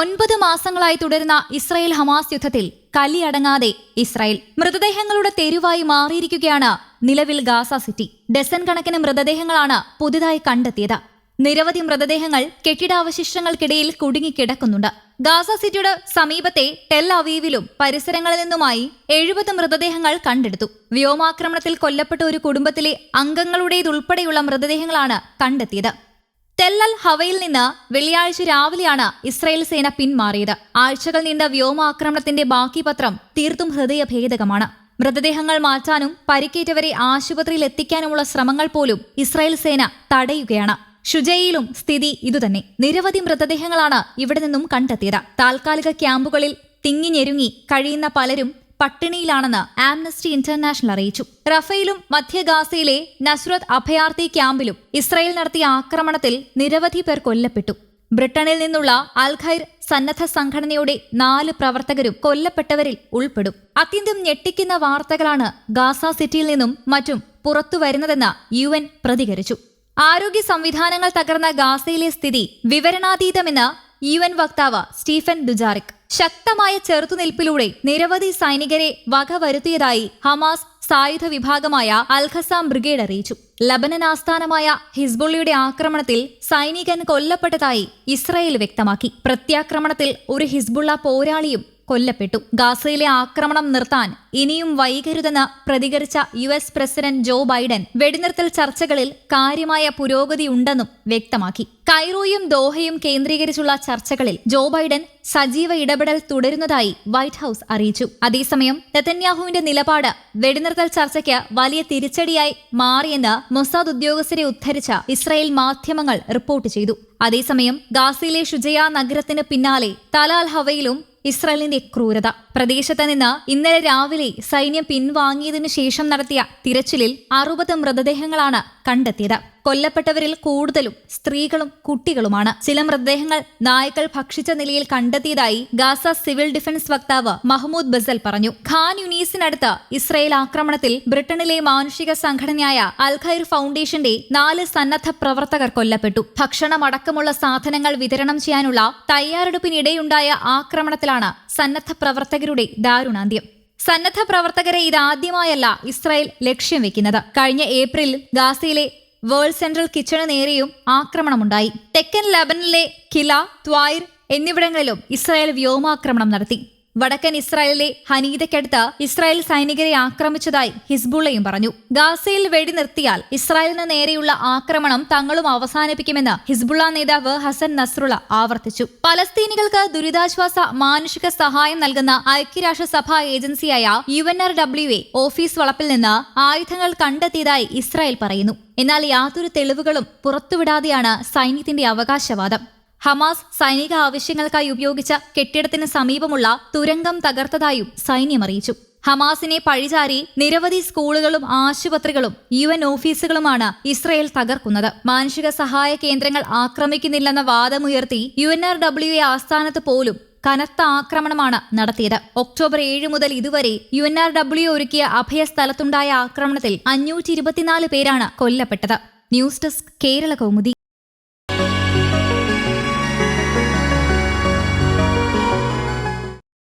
ഒൻപത് മാസങ്ങളായി തുടരുന്ന ഇസ്രായേൽ ഹമാസ് യുദ്ധത്തിൽ കലിയടങ്ങാതെ ഇസ്രായേൽ മൃതദേഹങ്ങളുടെ തെരുവായി മാറിയിരിക്കുകയാണ് നിലവിൽ ഗാസ സിറ്റി. ഡസൻ കണക്കിന് മൃതദേഹങ്ങളാണ് പുതുതായി കണ്ടെത്തിയത്. നിരവധി മൃതദേഹങ്ങൾ കെട്ടിടാവശിഷ്ടങ്ങൾക്കിടയിൽ കുടുങ്ങിക്കിടക്കുന്നുണ്ട്. ഗാസ സിറ്റിയുടെ സമീപത്തെ ടെൽ അവീവിലും പരിസരങ്ങളിൽ നിന്നുമായി എഴുപത് മൃതദേഹങ്ങൾ കണ്ടെടുത്തു. വ്യോമാക്രമണത്തിൽ കൊല്ലപ്പെട്ട ഒരു കുടുംബത്തിലെ അംഗങ്ങളുടേതുൾപ്പെടെയുള്ള മൃതദേഹങ്ങളാണ് കണ്ടെത്തിയത്. തെല്ലൽ ഹവയിൽ നിന്ന് വെള്ളിയാഴ്ച രാവിലെയാണ് ഇസ്രായേൽ സേന പിന്മാറിയത്. ആഴ്ചകൾ നീണ്ട വ്യോമാക്രമണത്തിന്റെ ബാക്കി പത്രം തീർത്തും ഹൃദയഭേദകമാണ്. മൃതദേഹങ്ങൾ മാറ്റാനും പരിക്കേറ്റവരെ ആശുപത്രിയിൽ എത്തിക്കാനുമുള്ള ശ്രമങ്ങൾ പോലും ഇസ്രായേൽ സേന തടയുകയാണ്. ഷുജയിലും സ്ഥിതി ഇതുതന്നെ. നിരവധി മൃതദേഹങ്ങളാണ് ഇവിടെ നിന്നും കണ്ടെത്തിയത്. താൽക്കാലിക ക്യാമ്പുകളിൽ തിങ്ങിഞ്ഞെരുങ്ങി കഴിയുന്ന പലരും പട്ടിണിയിലാണെന്ന് ആംനസ്റ്റി ഇന്റർനാഷണൽ അറിയിച്ചു. റഫയിലും മധ്യഗാസയിലെ ഗാസയിലെ നസ്രത്ത് അഭയാർത്ഥി ക്യാമ്പിലും ഇസ്രയേൽ നടത്തിയ ആക്രമണത്തിൽ നിരവധി പേർ കൊല്ലപ്പെട്ടു. ബ്രിട്ടനിൽ നിന്നുള്ള അൽഖൈർ സന്നദ്ധ സംഘടനയുടെ നാല് പ്രവർത്തകരും കൊല്ലപ്പെട്ടവരിൽ ഉൾപ്പെടും. അത്യന്തം ഞെട്ടിക്കുന്ന വാർത്തകളാണ് ഗാസ സിറ്റിയിൽ നിന്നും മറ്റും പുറത്തുവരുന്നതെന്ന് യു എൻ പ്രതികരിച്ചു. ആരോഗ്യ സംവിധാനങ്ങൾ തകർന്ന ഗാസയിലെ സ്ഥിതി വിവരണാതീതമെന്ന് യു എൻ വക്താവ് സ്റ്റീഫൻ ദുജാറിക്. ശക്തമായ ചെറുത്തുനിൽപ്പിലൂടെ നിരവധി സൈനികരെ വകവരുത്തിയതായി ഹമാസ് സായുധ വിഭാഗമായ അൽഖസാം ബ്രിഗേഡ് അറിയിച്ചു. ലബനൻ ആസ്ഥാനമായ ഹിസ്ബുള്ളിയുടെ ആക്രമണത്തിൽ സൈനികൻ കൊല്ലപ്പെട്ടതായി ഇസ്രായേൽ വ്യക്തമാക്കി. പ്രത്യാക്രമണത്തിൽ ഒരു ഹിസ്ബുള്ള പോരാളിയും കൊല്ലപ്പെട്ടു. ഗാസയിലെ ആക്രമണം നിർത്താൻ ഇനിയും വൈകരുതെന്ന് പ്രതികരിച്ച U S president Joe Biden വെടിനിർത്തൽ ചർച്ചകളിൽ കാര്യമായ പുരോഗതിയുണ്ടെന്നും വ്യക്തമാക്കി. കൈറോയും ദോഹയും കേന്ദ്രീകരിച്ചുള്ള ചർച്ചകളിൽ ജോ ബൈഡൻ സജീവ ഇടപെടൽ തുടരുന്നതായി വൈറ്റ് ഹൌസ് അറിയിച്ചു. അതേസമയം നെതന്യാഹുവിന്റെ നിലപാട് വെടിനിർത്തൽ ചർച്ചയ്ക്ക് വലിയ തിരിച്ചടിയായി മാറിയെന്ന് മൊസാദ് ഉദ്യോഗസ്ഥരെ ഉദ്ധരിച്ച ഇസ്രായേൽ മാധ്യമങ്ങൾ റിപ്പോർട്ട് ചെയ്തു. അതേസമയം ഗാസയിലെ ഷുജയ നഗരത്തിന് പിന്നാലെ തലാൽ ഹവയിലും ഇസ്രായേലിന്റെ ക്രൂരത. പ്രദേശത്ത് നിന്ന് ഇന്നലെ രാവിലെ സൈന്യം പിൻവാങ്ങിയതിനു ശേഷം നടത്തിയ തിരച്ചിലിൽ അറുപത് മൃതദേഹങ്ങളാണ് കണ്ടെത്തിയത്. കൊല്ലപ്പെട്ടവരിൽ കൂടുതലും സ്ത്രീകളും കുട്ടികളുമാണ്. ചില മൃതദേഹങ്ങൾ നായ്ക്കൾ ഭക്ഷിച്ച നിലയിൽ കണ്ടെത്തിയതായി ഗാസ സിവിൽ ഡിഫൻസ് വക്താവ് മഹ്മൂദ് ബസൽ പറഞ്ഞു. ഖാൻ യുനീസിനടുത്ത് ഇസ്രയേൽ ആക്രമണത്തിൽ ബ്രിട്ടനിലെ മാനുഷിക സംഘടനയായ അൽഖൈർ ഫൗണ്ടേഷന്റെ നാല് സന്നദ്ധ പ്രവർത്തകർ കൊല്ലപ്പെട്ടു. ഭക്ഷണമടക്കമുള്ള സാധനങ്ങൾ വിതരണം ചെയ്യാനുള്ള തയ്യാറെടുപ്പിനിടെയുണ്ടായ ആക്രമണത്തിലാണ് സന്നദ്ധ പ്രവർത്തകരുടെ ദാരുണാന്ത്യം. സന്നദ്ധ പ്രവർത്തകരെ ഇതാദ്യമായല്ല ഇസ്രായേൽ ലക്ഷ്യം വെക്കുന്നത്. കഴിഞ്ഞ ഏപ്രിലിൽ ഗാസയിലെ വേൾഡ് സെൻട്രൽ കിച്ചണ് നേരെയും ആക്രമണമുണ്ടായി. തെക്കൻ ലബനിലെ കില ത്വായിർ എന്നിവിടങ്ങളിലും ഇസ്രായേൽ വ്യോമാക്രമണം നടത്തി. വടക്കൻ ഇസ്രായേലിലെ ഹനീദയ്ക്കടുത്ത് ഇസ്രായേൽ സൈനികരെ ആക്രമിച്ചതായി ഹിസ്ബുള്ളയും പറഞ്ഞു. ഗാസയിൽ വെടി നിർത്തിയാൽ ഇസ്രായേലിന് നേരെയുള്ള ആക്രമണം തങ്ങളും അവസാനിപ്പിക്കുമെന്ന് ഹിസ്ബുള്ള നേതാവ് ഹസൻ നസ്രുള്ള ആവർത്തിച്ചു. പലസ്തീനികൾക്ക് ദുരിതാശ്വാസ മാനുഷിക സഹായം നൽകുന്ന ഐക്യരാഷ്ട്രസഭാ ഏജൻസിയായ U N R W A office വളപ്പിൽ നിന്ന് ആയുധങ്ങൾ കണ്ടെത്തിയതായി ഇസ്രായേൽ പറയുന്നു. എന്നാൽ യാതൊരു തെളിവുകളും പുറത്തുവിടാതെയാണ് സൈന്യത്തിന്റെ അവകാശവാദം. ഹമാസ് സൈനിക ആവശ്യങ്ങൾക്കായി ഉപയോഗിച്ച കെട്ടിടത്തിന് സമീപമുള്ള തുരങ്കം തകർത്തതായും സൈന്യം അറിയിച്ചു. ഹമാസിനെ പഴിചാരി നിരവധി സ്കൂളുകളും ആശുപത്രികളും യു എൻ ഓഫീസുകളുമാണ് ഇസ്രയേൽ തകർക്കുന്നത്. മാനുഷിക സഹായ കേന്ദ്രങ്ങൾ ആക്രമിക്കുന്നില്ലെന്ന വാദമുയർത്തി U N R W A ആസ്ഥാനത്ത് പോലും കനത്ത ആക്രമണമാണ് നടത്തിയത്. ഒക്ടോബർ ഏഴ് മുതൽ ഇതുവരെ യു എൻ ആർ ഡബ്ല്യു ഒരുക്കിയ അഭയസ്ഥലത്തുണ്ടായ ആക്രമണത്തിൽ അഞ്ഞൂറ്റി ഇരുപത്തിനാല് പേരാണ് കൊല്ലപ്പെട്ടത്. News desk Kerala Kaumudi.